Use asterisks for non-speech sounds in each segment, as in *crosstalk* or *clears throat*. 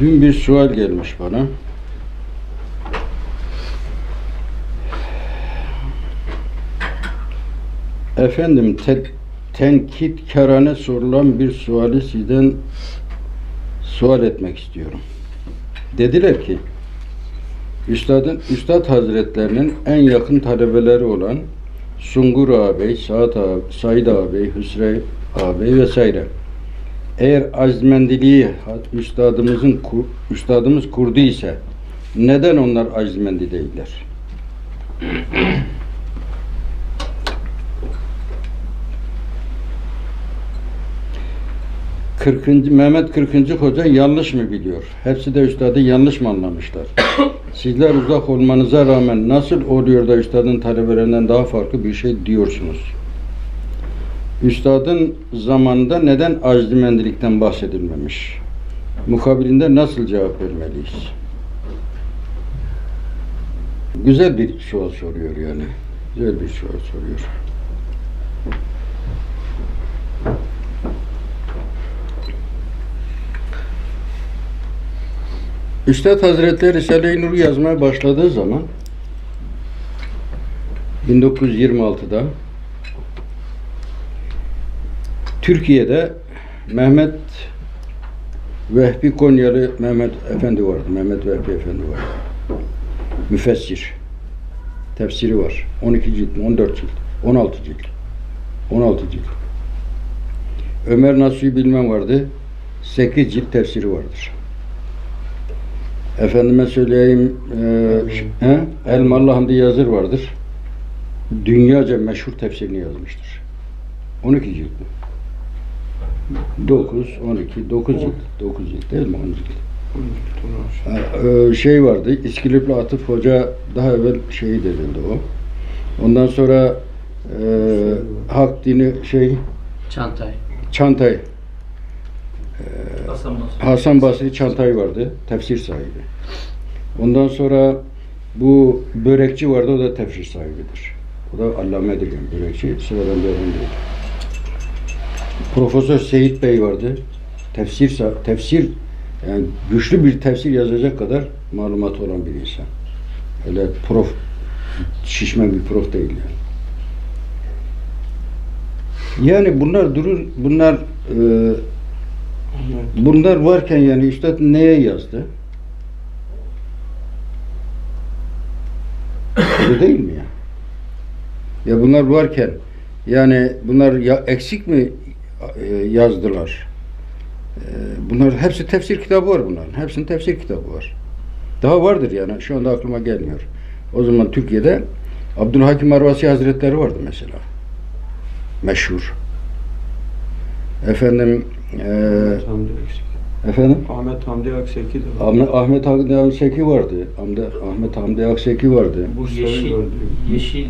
Dün bir sual gelmiş bana. Efendim te, tenkitkarane sorulan bir suali sizden sual etmek istiyorum. Dediler ki Üstadın, Üstad Hazretlerinin en yakın talebeleri olan Sungur ağabey, Saad ağabey, Said ağabey, Hüsrev ağabey vesaire. Eğer azmendiliği ha- üstadımızın üstadımız kurdu ise neden onlar azmendi değiller? 40. Mehmet 40. Hoca yanlış mı biliyor? Hepsi de üstadı yanlış mı anlamışlar? *coughs* Sizler uzak olmanıza rağmen nasıl oluyor da üstadın talebelerinden daha farklı bir şey diyorsunuz? Üstadın zamanında neden azdimendilikten bahsedilmemiş? Mukabilinde nasıl cevap vermeliyiz? Güzel bir soru soruyor yani. Güzel bir soru soruyor. Üstad Hazretleri Risale-i Nur yazmaya başladığı zaman 1926'da Türkiye'de Mehmet Vehbi Konyalı Mehmet Efendi vardı. Mehmet Vehbi Efendi vardı. Müfessir. Tefsiri var. 12 cilt, mi, 14 cilt, 16 cilt. 16 cilt. Ömer Nasuhi Bilmem vardı. 8 cilt tefsiri vardır. Efendime söyleyeyim, e, he? Elmalı Hamdi Yazır vardır. Dünyaca meşhur tefsirini yazmıştır. 12 cilt mi? 9, 12, 9 cilt. 9 cilt değil mi? 10 cilt. Ha, e, şey vardı, İskilipli Atıf Hoca daha evvel şehit edildi o. Ondan sonra e, Hak Dini şey, Çantay. Çantay, Hasan Basri. Hasan Basri Çantay vardı, tefsir sahibi. Ondan sonra bu börekçi vardı, o da tefsir sahibidir. O da Allame'dir yani börekçi, sıradan bir adam değil. Profesör Seyit Bey vardı, tefsir, tefsir, yani güçlü bir tefsir yazacak kadar malumatı olan bir insan. Öyle prof, şişman bir prof değil yani. Yani bunlar durur, bunlar e, Bunlar varken yani üstad neye yazdı? Öyle değil mi ya? Ya bunlar varken yani bunlar ya eksik mi yazdılar? E, bunlar hepsi tefsir kitabı var bunların. Hepsinin tefsir kitabı var. Daha vardır yani. Şu anda aklıma gelmiyor. O zaman Türkiye'de Abdülhakim Arvasi Hazretleri vardı mesela. Meşhur. Efendim e, efendim Ahmet Hamdi Akseki de var. Ahmet, Ahmet Hamdi Akseki vardı. Ahmet, Ahmet Hamdi Akseki vardı. Bursa'yı Yeşil. Yeşil,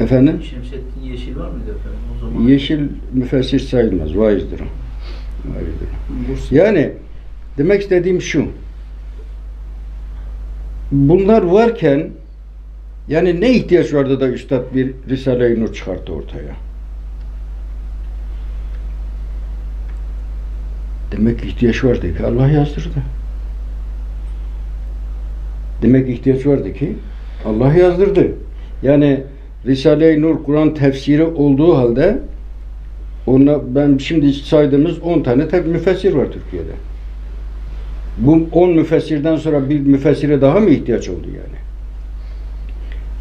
Efendim? Şemsettin Yeşil var mıydı efendim o zaman? Yeşil müfessir sayılmaz. Vaizdir o. Vaizdir. Bursa. Yani demek istediğim şu. Bunlar varken yani ne ihtiyaç vardı da Üstad bir Risale-i Nur çıkarttı ortaya? Demek ihtiyaç vardı ki Allah yazdırdı. Demek ihtiyaç vardı ki Allah yazdırdı. Yani Risale-i Nur Kur'an tefsiri olduğu halde ona ben şimdi saydığımız 10 tane tek müfessir var Türkiye'de. Bu 10 müfessirden sonra bir müfessire daha mı ihtiyaç oldu yani?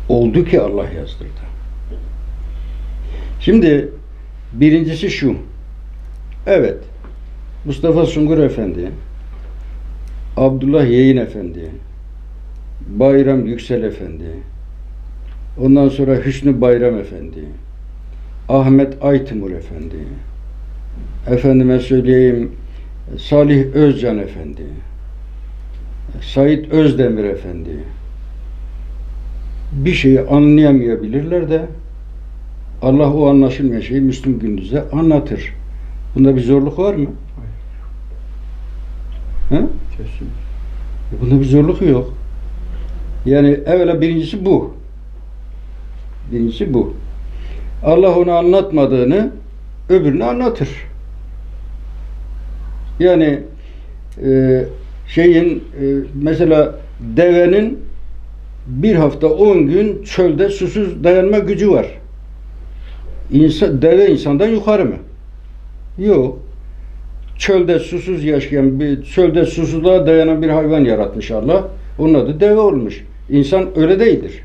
Oldu ki Allah yazdırdı. Şimdi birincisi şu. Evet. Mustafa Sungur Efendi, Abdullah Yeğin Efendi, Bayram Yüksel Efendi, ondan sonra Hüsnü Bayram Efendi, Ahmet Aytimur Efendi, efendime söyleyeyim Salih Özcan Efendi, Said Özdemir Efendi bir şeyi anlayamayabilirler de Allah o anlaşılmayan şeyi Müslüm Gündüz'e anlatır. Bunda bir zorluk var mı? He? Kesin. Bunda bir zorluk yok. Yani evvela birincisi bu. Birincisi bu. Allah onu anlatmadığını öbürüne anlatır. Yani e, şeyin e, mesela devenin bir hafta on gün çölde susuz dayanma gücü var. İnsan, deve insandan yukarı mı? Yok. Çölde susuz yaşayan bir çölde susuzluğa dayanan bir hayvan yaratmış Allah. Onun adı deve olmuş. İnsan öyle değildir.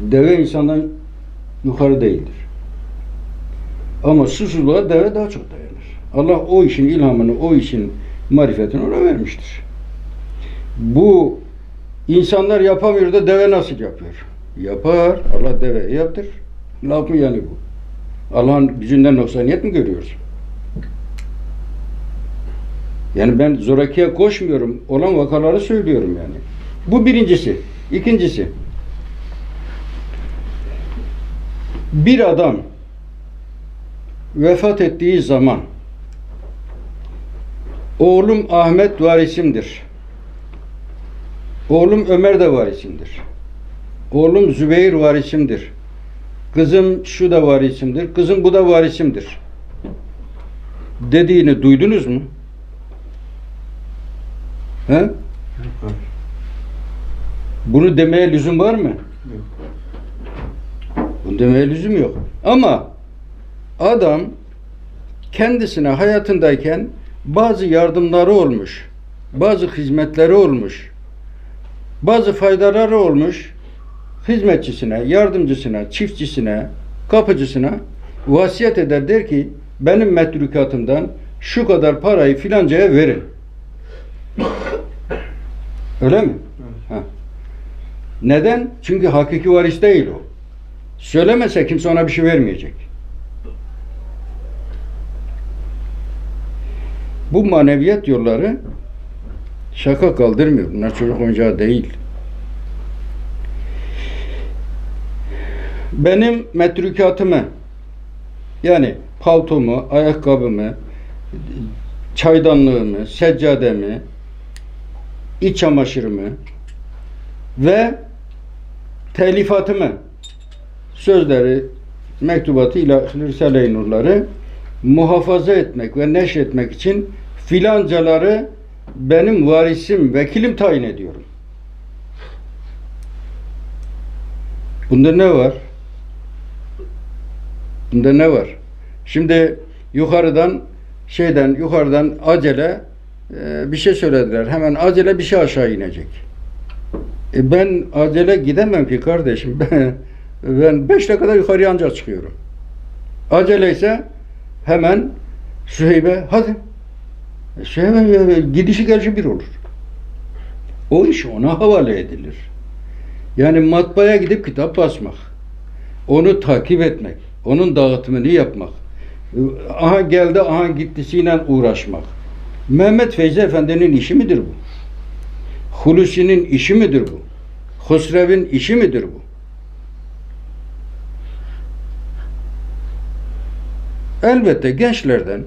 Deve insandan yukarı değildir. Ama susuzluğa deve daha çok dayanır. Allah o işin ilhamını, o işin marifetini ona vermiştir. Bu insanlar yapamıyor da deve nasıl yapıyor? Yapar. Allah deve yaptır. Laf mı yani bu? Allah'ın gücünden noksaniyet mi görüyoruz? Yani ben zorakiye koşmuyorum. Olan vakaları söylüyorum yani. Bu birincisi. İkincisi. Bir adam vefat ettiği zaman oğlum Ahmet varisimdir. Oğlum Ömer de varisimdir. Oğlum Zübeyir varisimdir. Kızım şu da varisimdir. Kızım bu da varisimdir. Dediğini duydunuz mu? He? Bunu demeye lüzum var mı? Yok. Bunu demeye lüzum yok. Ama adam kendisine hayatındayken bazı yardımları olmuş, bazı hizmetleri olmuş, bazı faydaları olmuş, hizmetçisine, yardımcısına, çiftçisine, kapıcısına vasiyet eder der ki benim metrukatımdan şu kadar parayı filancaya verin. Öyle mi? Evet. Ha. Neden? Çünkü hakiki varis değil o. Söylemese kimse ona bir şey vermeyecek. Bu maneviyat yolları şaka kaldırmıyor. Bunlar çocuk oyuncağı değil. Benim metrukatımı yani paltomu, ayakkabımı, çaydanlığımı, seccademi, iç çamaşırımı ve telifatımı, sözleri, mektubatı, ila Risale-i Nurları muhafaza etmek ve neşretmek için filancaları benim varisim, vekilim tayin ediyorum. Bunda ne var? Bunda ne var? Şimdi yukarıdan şeyden yukarıdan acele e, bir şey söylediler. Hemen acele bir şey aşağı inecek. E ben acele gidemem ki kardeşim. *laughs* Ben, ben beş dakikada yukarıya ancak çıkıyorum. Acele ise hemen Süheybe hadi. E, Süheybe e, gidişi gelişi bir olur. O iş ona havale edilir. Yani matbaaya gidip kitap basmak. Onu takip etmek. Onun dağıtımını yapmak. E, Aha geldi, aha gittisiyle uğraşmak. Mehmet Feyzi Efendi'nin işi midir bu? Hulusi'nin işi midir bu? Husrev'in işi midir bu? Elbette gençlerden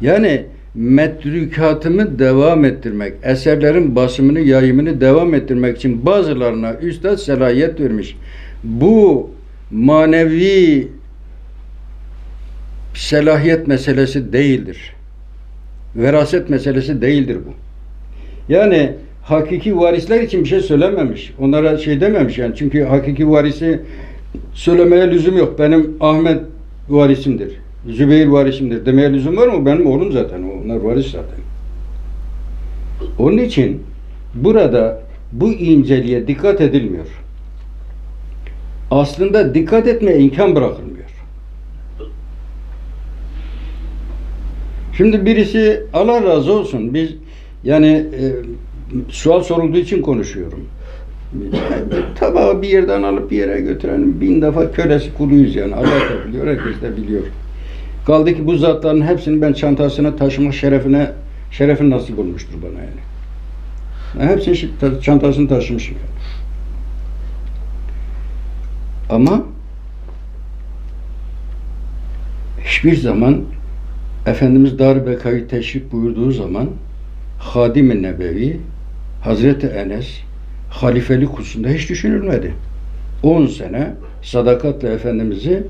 yani metrukatımı devam ettirmek, eserlerin basımını, yayımını devam ettirmek için bazılarına üstad selahiyet vermiş. Bu manevi selahiyet meselesi değildir. Veraset meselesi değildir bu. Yani hakiki varisler için bir şey söylememiş. Onlara şey dememiş yani. Çünkü hakiki varisi söylemeye lüzum yok. Benim Ahmet varisimdir. Zübeyir varisimdir. Demeye lüzum var mı? Benim oğlum zaten. Onlar varis zaten. Onun için burada bu inceliğe dikkat edilmiyor. Aslında dikkat etmeye imkan bırakılmıyor. Şimdi birisi Allah razı olsun biz yani e, sual sorulduğu için konuşuyorum. *laughs* Tabağı bir yerden alıp bir yere götürenin bin defa kölesi kuluyuz yani. Allah da biliyor, herkes de biliyor. Kaldı ki bu zatların hepsini ben çantasına taşıma şerefine şerefin nasip olmuştur bana yani. Ben hepsini çantasını taşımışım yani. Ama hiçbir zaman Efendimiz Dar Beka'yı teşrif buyurduğu zaman Hadim-i Nebevi Hazreti Enes halifelik hususunda hiç düşünülmedi. 10 sene sadakatle Efendimiz'i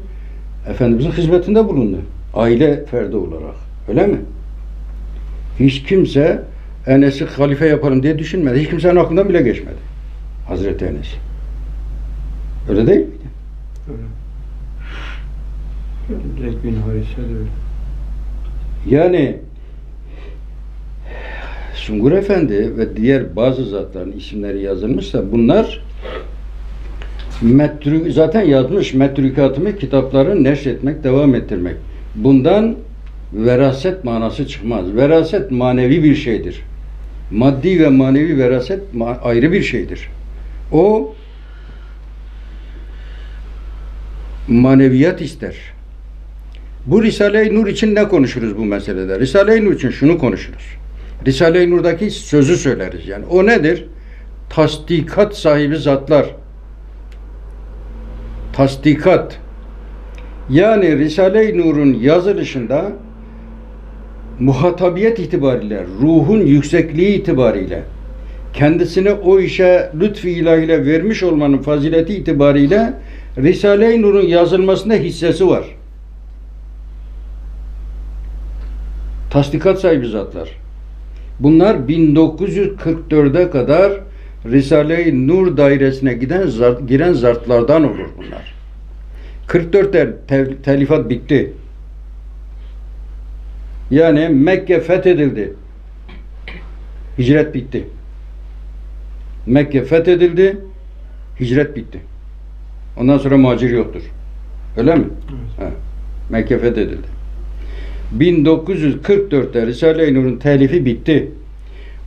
Efendimizin hizmetinde bulundu. Aile ferdi olarak. Öyle mi? Hiç kimse Enes'i halife yapalım diye düşünmedi. Hiç kimsenin aklından bile geçmedi. Hazreti Enes. Öyle değil miydi? Öyle. Zeyd bin Harise de öyle. Yani Sungur Efendi ve diğer bazı zatların isimleri yazılmışsa bunlar metrü, zaten yazmış metrükatımı kitapları neşretmek, devam ettirmek. Bundan veraset manası çıkmaz. Veraset manevi bir şeydir. Maddi ve manevi veraset ayrı bir şeydir. O maneviyat ister. Bu Risale-i Nur için ne konuşuruz bu meselede? Risale-i Nur için şunu konuşuruz. Risale-i Nur'daki sözü söyleriz yani. O nedir? Tasdikat sahibi zatlar. Tasdikat. Yani Risale-i Nur'un yazılışında muhatabiyet itibariyle, ruhun yüksekliği itibariyle, kendisine o işe lütfi ilahiyle vermiş olmanın fazileti itibariyle Risale-i Nur'un yazılmasında hissesi var. tasdikat sahibi zatlar. Bunlar 1944'e kadar Risale-i Nur dairesine giden giren zartlardan olur bunlar. 44'te te- telifat bitti. Yani Mekke fethedildi. Hicret bitti. Mekke fethedildi. Hicret bitti. Ondan sonra muhacir yoktur. Öyle mi? Evet. Ha. Mekke fethedildi. 1944'te Risale-i Nur'un telifi bitti.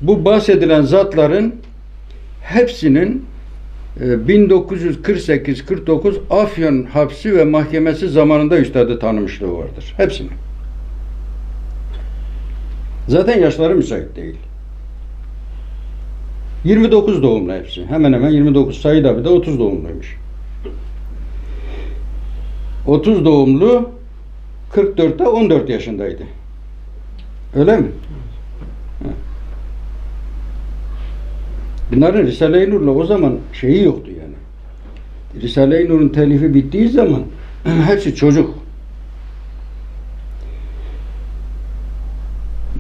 Bu bahsedilen zatların hepsinin 1948-49 Afyon hapsi ve mahkemesi zamanında üstadı tanımışlığı vardır. Hepsinin. Zaten yaşları müsait değil. 29 doğumlu hepsi. Hemen hemen 29. Said abi de 30 doğumluymuş. 30 doğumlu 44'te 14 yaşındaydı. Öyle mi? Bunların Risale-i Nur'la o zaman şeyi yoktu yani. Risale-i Nur'un telifi bittiği zaman *clears throat* hepsi çocuk.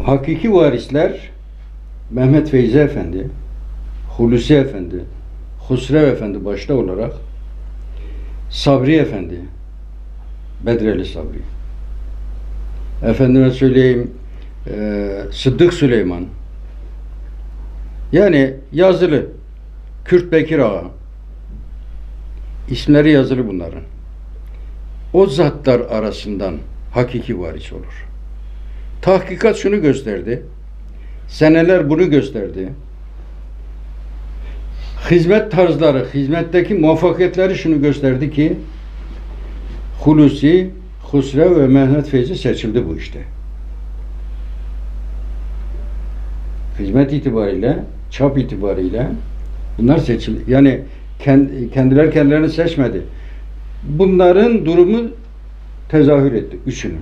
Hakiki varisler Mehmet Feyzi Efendi, Hulusi Efendi, Husrev Efendi başta olarak Sabri Efendi, Bedreli Sabri. Efendime söyleyeyim e, Sıddık Süleyman. Yani yazılı. Kürt Bekir Ağa. İsimleri yazılı bunların. O zatlar arasından hakiki varis olur. Tahkikat şunu gösterdi. Seneler bunu gösterdi. Hizmet tarzları, hizmetteki muvaffakiyetleri şunu gösterdi ki Hulusi, Husrev ve Mehmet Feyzi seçildi bu işte. Hizmet itibariyle, çap itibariyle bunlar seçildi. Yani kend- kendiler kendilerini seçmedi. Bunların durumu tezahür etti. Üçünün.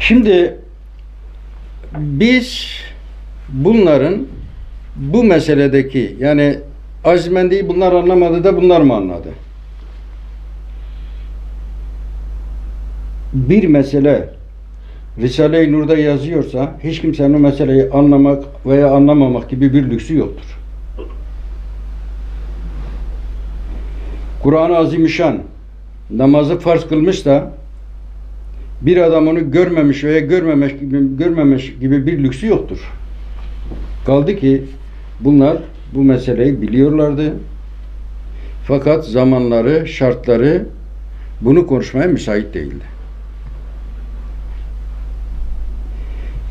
Şimdi biz bunların bu meseledeki yani Azmendi'yi bunlar anlamadı da bunlar mı anladı? Bir mesele Risale-i Nur'da yazıyorsa hiç kimsenin o meseleyi anlamak veya anlamamak gibi bir lüksü yoktur. Kur'an-ı Azimüşşan namazı farz kılmış da bir adam onu görmemiş veya görmemiş gibi, görmemiş gibi bir lüksü yoktur. Kaldı ki bunlar bu meseleyi biliyorlardı. Fakat zamanları, şartları bunu konuşmaya müsait değildi.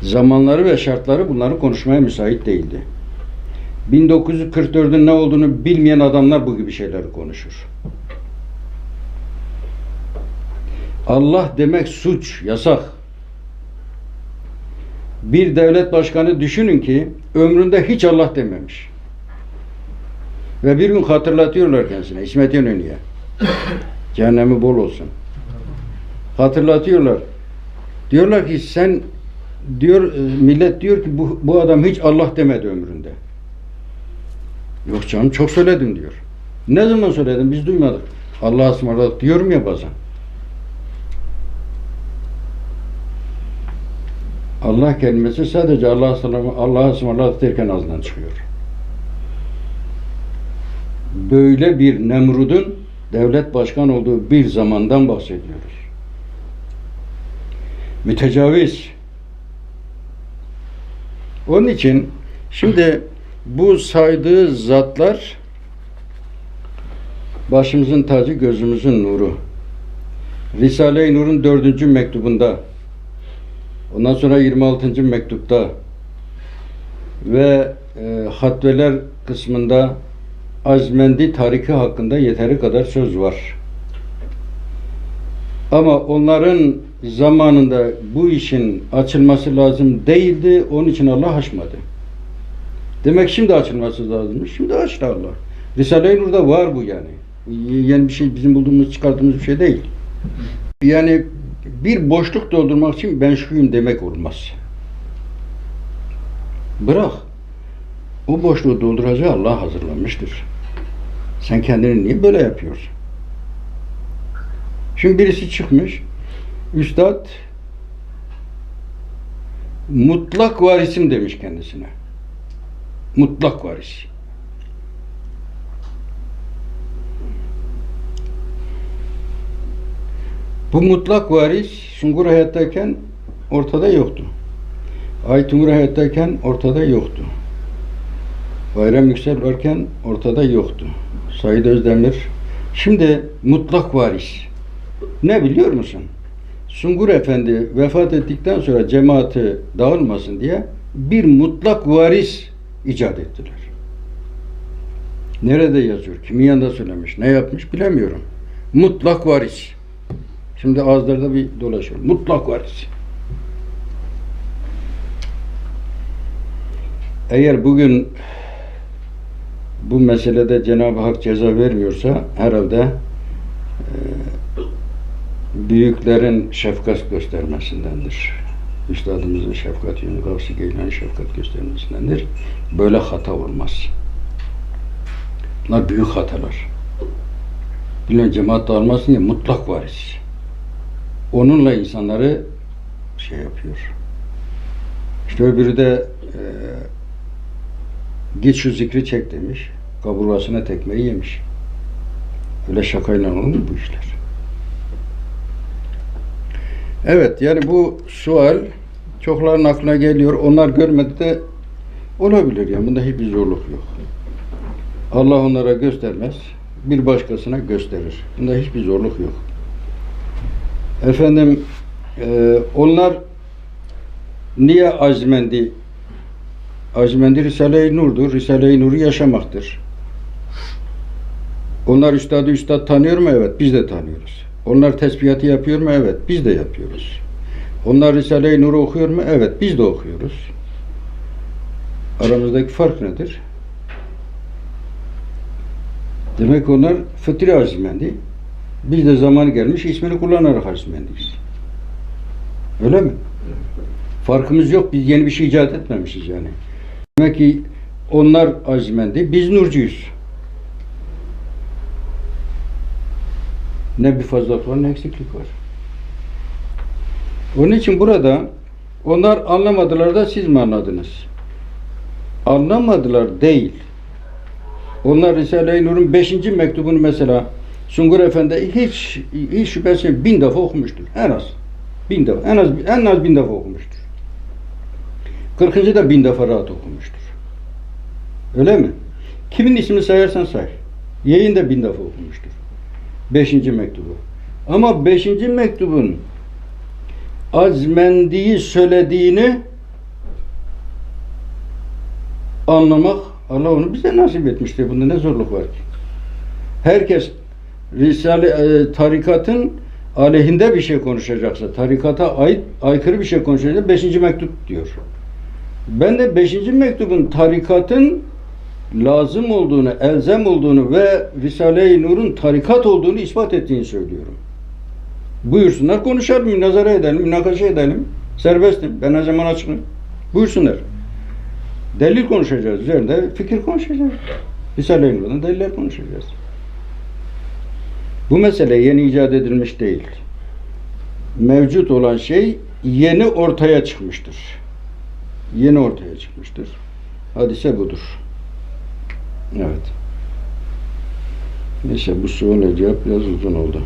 Zamanları ve şartları bunları konuşmaya müsait değildi. 1944'ün ne olduğunu bilmeyen adamlar bu gibi şeyleri konuşur. Allah demek suç, yasak. Bir devlet başkanı düşünün ki ömründe hiç Allah dememiş. Ve bir gün hatırlatıyorlar kendisine İsmet İnönü'ye. Cehennemi bol olsun. Hatırlatıyorlar. Diyorlar ki sen diyor e, millet diyor ki bu, bu adam hiç Allah demedi ömründe. Yok canım çok söyledim diyor. Ne zaman söyledim biz duymadık. Allah'a ısmarladık diyorum ya bazen. Allah kelimesi sadece Allah'a Allah'a ısmarladık derken ağzından çıkıyor. Böyle bir Nemrud'un devlet başkan olduğu bir zamandan bahsediyoruz. Mütecaviz. Onun için şimdi bu saydığı zatlar başımızın tacı, gözümüzün nuru. Risale-i Nur'un dördüncü mektubunda ondan sonra 26. mektupta ve e, hatveler kısmında Azmendi tariki hakkında yeteri kadar söz var. Ama onların zamanında bu işin açılması lazım değildi. Onun için Allah açmadı. Demek şimdi açılması lazımmış. Şimdi açtı Allah. Risale-i Nur'da var bu yani. Yeni bir şey bizim bulduğumuz, çıkarttığımız bir şey değil. Yani bir boşluk doldurmak için ben şuyum demek olmaz. Bırak. O boşluğu dolduracağı Allah hazırlamıştır. Sen kendini niye böyle yapıyorsun? Şimdi birisi çıkmış. Üstad mutlak varisim demiş kendisine. Mutlak varis. Bu mutlak varis Sungur hayattayken ortada yoktu. Aytungur hayattayken ortada yoktu. Bayram Yüksel varken ortada yoktu. Said Özdemir. Şimdi mutlak varis. Ne biliyor musun? Sungur Efendi vefat ettikten sonra cemaati dağılmasın diye bir mutlak varis icat ettiler. Nerede yazıyor? Kimin yanında söylemiş? Ne yapmış? Bilemiyorum. Mutlak varis. Şimdi ağızlarda bir dolaşıyor. Mutlak varis. Eğer bugün bu meselede Cenab-ı Hak ceza vermiyorsa herhalde e, büyüklerin şefkat göstermesindendir. Üstadımızın şefkat yönü, Gavsi Geylani şefkat göstermesindendir. Böyle hata olmaz. Bunlar büyük hatalar. Bilen cemaat dağılmasın diye mutlak varis. Onunla insanları şey yapıyor. İşte öbürü de e, git şu zikri çek demiş. Kaburgasına tekmeyi yemiş. Öyle şakayla olur mu bu işler? Evet yani bu sual çokların aklına geliyor. Onlar görmedi de olabilir yani. Bunda hiçbir zorluk yok. Allah onlara göstermez. Bir başkasına gösterir. Bunda hiçbir zorluk yok. Efendim e, onlar niye azmendi? Azmendi Risale-i Nur'dur. Risale-i Nur'u yaşamaktır. Onlar üstadı üstad tanıyor mu? Evet. Biz de tanıyoruz. Onlar tesbihatı yapıyor mu? Evet. Biz de yapıyoruz. Onlar Risale-i Nur'u okuyor mu? Evet. Biz de okuyoruz. Aramızdaki fark nedir? Demek onlar fıtri azmendi. Biz de zaman gelmiş ismini kullanarak azmendiyiz. Öyle mi? Farkımız yok. Biz yeni bir şey icat etmemişiz yani. Demek ki onlar azmendi. Biz nurcuyuz. Ne bir fazlalık var ne eksiklik var. Onun için burada onlar anlamadılar da siz mi anladınız? Anlamadılar değil. Onlar Risale-i Nur'un 5. mektubunu mesela Sungur Efendi hiç hiç şüphesiz bin defa okumuştur. En az. Bin defa. En az en az bin defa okumuştur. 40. da bin defa rahat okumuştur. Öyle mi? Kimin ismini sayarsan say. Yayın da bin defa okumuştur. Beşinci mektubu. Ama beşinci mektubun azmendiği söylediğini anlamak Allah onu bize nasip etmiştir. Bunda ne zorluk var ki? Herkes Risale e, tarikatın aleyhinde bir şey konuşacaksa, tarikata ait aykırı bir şey konuşacaksa beşinci mektup diyor. Ben de beşinci mektubun tarikatın lazım olduğunu, elzem olduğunu ve Risale-i Nur'un tarikat olduğunu ispat ettiğini söylüyorum. Buyursunlar konuşalım, münazara edelim, münakaşa edelim. Serbestim. Ben her zaman açığım. Buyursunlar. Delil konuşacağız. Üzerinde fikir konuşacağız. Risale-i Nur'dan deliller konuşacağız. Bu mesele yeni icat edilmiş değil. Mevcut olan şey yeni ortaya çıkmıştır. yeni ortaya çıkmıştır. Hadise budur. Evet. Neyse bu sual cevap biraz uzun oldu.